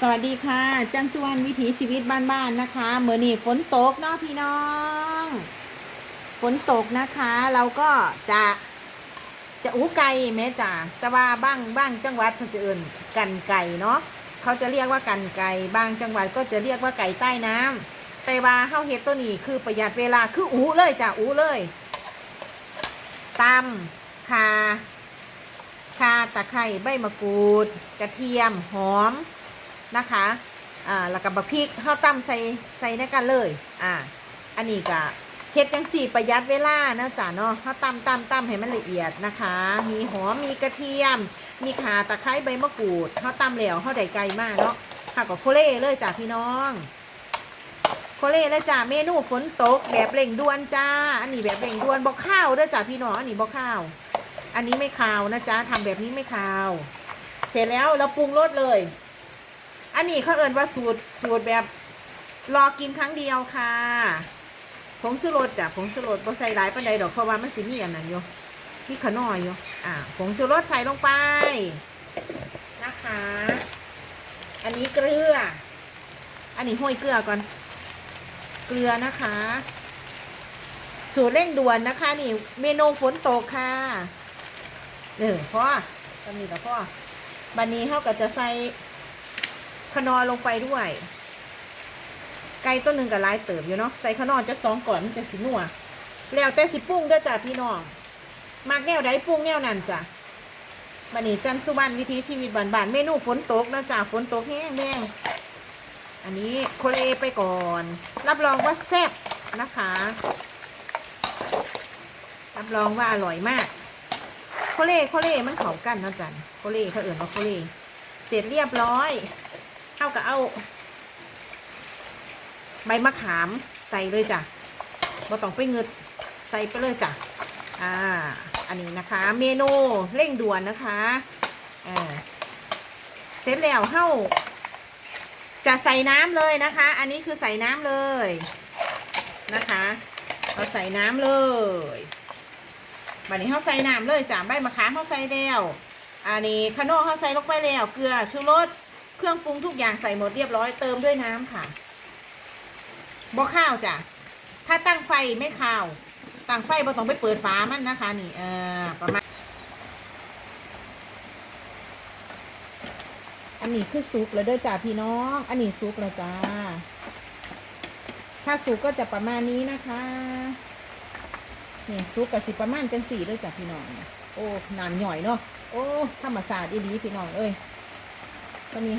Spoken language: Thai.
สวัสดีค่ะ จังสุวรรณวิถีชีวิตบ้านๆนะคะเมื่อนี้ฝนตกเนาะพี่น้อง ฝนตกนะคะ เราก็จะจะอู้ไก่แม่จ๋าแต่ว่าบ้างบ้างจังหวัดเขาจะเอื่นกันไก่เนาะเขาจะเรียกว่ากันไก่บางจังหวัดก็จะเรียกว่าไก่ใต้น้ำแต่ว่าเฮาเฮ็ดตัวนี้คือประหยัดเวลาคืออู้เลยจ้ะอู้เลยตำคาคาตะไคร้ใบมะกรูด กระเทียมหอม นะคะอ่าแล้วก็บะพริกข้าวตั้มใส่ใส่ในกันเลยอ่าอันนี้ก็เฮ็ดจังสี่ประหยัดเวลานะจ๊ะเนาะข้าวตั้มตั้มตั้มให้มันละเอียดนะคะ มีหอมมีกระเทียม มีข่าตะไคร้ใบมะกรูดข้าวตั้มเหลวข้าวใดไก่มากเนาะค่ะก็โคเล่เลยจ้ะพี่น้องโคเล่เลยจ้ะเมนูฝนตกแบบเร่งด่วนจ้า อันนี้แบบเร่งด่วนบอกข้าวเด้อจ้ะพี่น้องอันนี้บอกข้าว อันนี้ไม่ข้าวนะจ๊ะทำแบบนี้ไม่ข้าว เสร็จแล้วเราปรุงรสเลย อันนี้เขาเอินว่าสูตรสูตรแบบรอกินครั้งเดียวค่ะผงชูรสจ้ะผงชูรสบ่ใส่หลายปานใดดอกเพราะว่ามันสิมีอันนั้นอยู่มีขนอยอยู่อ่าผงชูรสใส่ลงไปนะคะ อันนี้เกลือ อันนี้ห้อยเกลือก่อน เกลือนะคะ สูตรเร่งด่วนนะคะ นี่ เมนูฝนตกค่ะเออพ่อตอนนี้กับพ่อบันนี้เขาก็จะใส่ ขนอลงไปด้วย ไก่ต้นหนึ่งกับลายเติบอยู่เนาะใส่ขนอจะสองก่อนมันจะสินัวแล้วแต่สิปรุงเด้อจ้ะพี่น้องมักแนวใดปรุงแนวนั้นจ้ะบันนี้จันทร์สุวรรณวิถีชีวิตบ้านๆเมนูฝนตกนะจ้ะฝนตกแห้งแห้งอันนี้โคเลไปก่อน รับรองว่าแซ่บนะคะ รับรองว่าอร่อยมากโคเล่โคเล่มันเข้ากันนะจันโคเล่เขาเอื่นว่าโคเล่เสร็จเรียบร้อยากับเอา ใบมะขามใส่เลยจ้ะบ่ต้องไปเงึดใส่ไปเลยจ้ะ อ่า อันนี้นะคะ เมนูเร่งด่วนนะคะอ่าเสร็จแล้วเท่าจะใส่น้ำเลยนะคะ อันนี้คือใส่น้ำเลยนะคะเราใส่น้ำเลยบัดนี้เขาใส่น้ำเลยจ้ะใบมะขามเขาใส่แล้วอันนี้ขนมเขาใส่ลงไปแล้ว เกลือชูรส เครื่องปรุงทุกอย่างใส่หมดเรียบร้อยเติมด้วยน้ำค่ะบ่ข้าวจ้ะถ้าตั้งไฟไม่ข้าว ตั้งไฟบ่ต้องไปเปิดฝามันนะคะ นี่เออประมาณอันนี้คือซุกแล้วเด้อจ้าพี่น้อง อันนี้ซุกแล้วจ้า ถ้าซุกก็จะประมาณนี้นะคะนี่ซุกกับสิประมาณจังสี่เด้อจ้าพี่น้อง โอ้น้ำหน่อยเนาะโอ้ธรรมศาสตร์อีดีพี่น้องเอ้ยตอนนี้